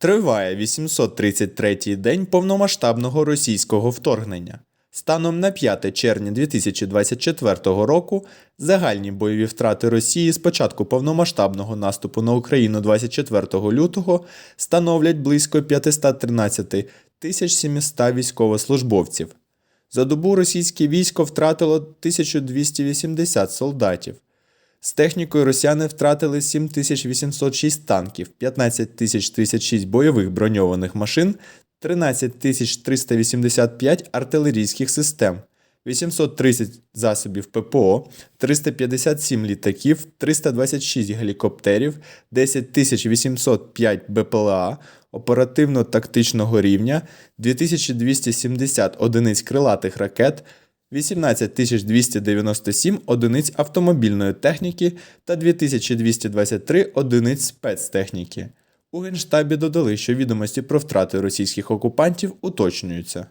Триває 833-й день повномасштабного російського вторгнення. Станом на 5 червня 2024 року загальні бойові втрати Росії з початку повномасштабного наступу на Україну 24 лютого становлять близько 513 тисяч 700 військовослужбовців. За добу російське військо втратило 1280 солдатів. З технікою росіяни втратили 7806 танків, 15036 бойових броньованих машин, 13385 артилерійських систем, 830 засобів ППО, 357 літаків, 326 гелікоптерів, 10805 БПЛА оперативно-тактичного рівня, 2270 одиниць крилатих ракет, 18297 одиниць автомобільної техніки та 2223 одиниць спецтехніки. У Генштабі додали, що відомості про втрати російських окупантів уточнюються.